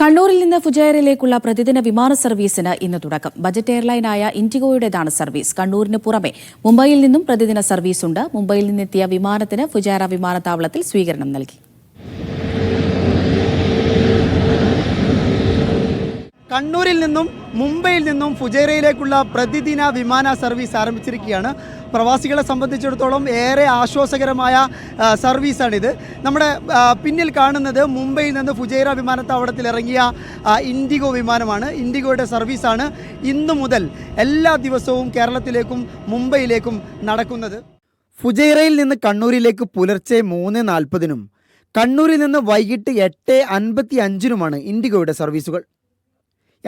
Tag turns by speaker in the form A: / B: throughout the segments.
A: കണ്ണൂരിൽ നിന്ന് ഫുജൈറയിലേക്കുള്ള പ്രതിദിന വിമാന സർവീസിന് ഇന്ന് തുടക്കം. ബജറ്റ് എയർലൈനായ ഇൻഡിഗോയുടേതാണ് സർവീസ്. കണ്ണൂരിന് പുറമെ മുംബൈയിൽ നിന്നും പ്രതിദിന സർവീസുണ്ട്. മുംബൈയിൽ നിന്നെത്തിയ വിമാനത്തിന് ഫുജൈറ വിമാനത്താവളത്തിൽ സ്വീകരണം നൽകി.
B: കണ്ണൂരിൽ നിന്നും മുംബൈയിൽ നിന്നും ഫുജൈറയിലേക്കുള്ള പ്രതിദിന വിമാന സർവീസ് ആരംഭിച്ചിരിക്കുകയാണ്. പ്രവാസികളെ സംബന്ധിച്ചിടത്തോളം ഏറെ ആശ്വാസകരമായ സർവീസാണിത്. നമ്മുടെ പിന്നിൽ കാണുന്നത് മുംബൈയിൽ നിന്ന് ഫുജൈറ വിമാനത്താവളത്തിൽ ഇറങ്ങിയ ഇൻഡിഗോ വിമാനമാണ്. ഇൻഡിഗോയുടെ സർവീസാണ് ഇന്നു മുതൽ എല്ലാ ദിവസവും കേരളത്തിലേക്കും മുംബൈയിലേക്കും നടക്കുന്നത്. ഫുജൈറയിൽ നിന്ന് കണ്ണൂരിലേക്ക് പുലർച്ചെ മൂന്ന് നാൽപ്പതിനും കണ്ണൂരിൽ നിന്ന് വൈകിട്ട് എട്ട് അൻപത്തി അഞ്ചിനുമാണ് ഇൻഡിഗോയുടെ സർവീസുകൾ.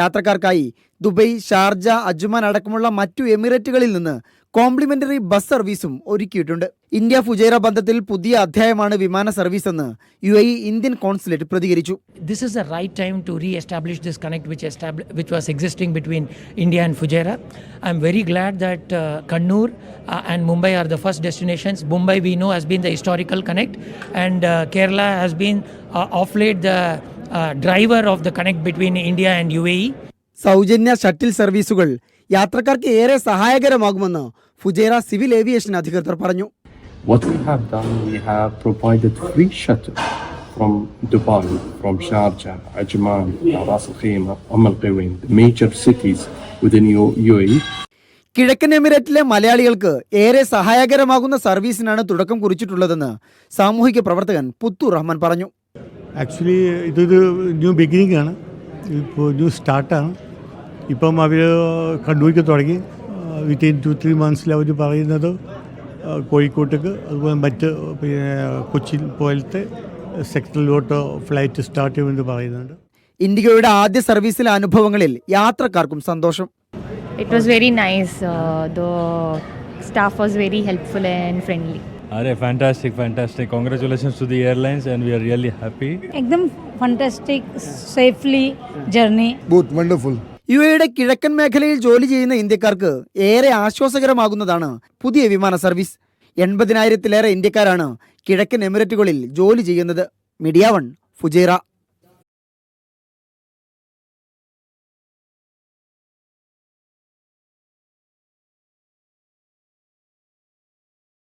B: യാത്രക്കാർക്കായി ദുബൈ ഷാർജ അജ്മാൻ അടക്കമുള്ള മറ്റു എമിറേറ്റുകളിൽ നിന്ന് കോംപ്ലിമെന്ററി ബസ് സർവീസും ഒരുക്കിയിട്ടുണ്ട് ഇന്ത്യ ഫുജൈറ ബന്ധത്തിൽ പുതിയ അധ്യായമാണ് വിമാന സർവീസ് എന്ന് യു എ ഇന്ത്യൻ കോൺസുലേറ്റ് പ്രതികരിച്ചു
C: this is the right time to re-establish this connect which, establi- which was existing between India and Fujairah. I'm very glad that uh, Kannur uh, and Mumbai are the first destinations. Mumbai, we know, has been the historical connect, and uh, Kerala has been uh, driver of the connect between India and U
B: സൗജന്യ shuttle സർവീസുകൾ യാത്രക്കാർക്ക് ഏറെ സഹായകരമാകുമെന്ന് Fujairah civil aviation അധികൃതർ പറഞ്ഞു.
D: What we have done, we have provided free shuttle from Dubai, from Sharjah, Ajman, Ras Al Khaimah, Am umm Al Qiwin, the major cities within UAE.
B: കിഴക്കൻ എമിറേറ്റിലെ മലയാളികൾക്ക് ഏറെ സഹായകരമാകുന്ന സർവീസിനാണ് തുടക്കം കുറിച്ചിട്ടുള്ളതെന്ന് സാമൂഹിക പ്രവർത്തകൻ പുത്തു റഹ്മാൻ പറഞ്ഞു.
E: ആക്ച്വലി ഇതൊരു ന്യൂ ബിഗിനിങ് ആണ്. ഇപ്പോൾ ന്യൂ സ്റ്റാർട്ടാണ് ഇപ്പം അവർ കണ്ണൂർക്ക് തുടങ്ങി. വിത്തിൻ ടു ത്രീ മന്ത്സിൽ അവർ പറയുന്നത് കോഴിക്കോട്ടേക്ക് അതുപോലെ മറ്റ് പിന്നെ കൊച്ചിൻ പോലത്തെ സെക്ടറിലോട്ട് ഫ്ലൈറ്റ് സ്റ്റാർട്ട് ചെയ്യുമെന്ന് പറയുന്നുണ്ട്.
B: ഇൻഡിഗോയുടെ ആദ്യ സർവീസിലെ അനുഭവങ്ങളിൽ യാത്രക്കാർക്കും സന്തോഷം.
F: It was very nice though staff was very helpful and and friendly.
G: Are fantastic, fantastic. Congratulations to the airlines, and we are really happy.
H: एकदम fantastic safely journey
I: both wonderful
B: U എയുടെ കിഴക്കൻ മേഖലയിൽ ജോലി ചെയ്യുന്ന ഇന്ത്യക്കാർക്ക് ഏറെ ആശ്വാസകരമാകുന്നതാണ് പുതിയ വിമാന സർവീസ് എൺപതിനായിരത്തിലേറെ ഇന്ത്യക്കാരാണ് കിഴക്കൻ എമിറേറ്റുകളിൽ ജോലി ചെയ്യുന്നത് മീഡിയ വൺ ഫുജൈറ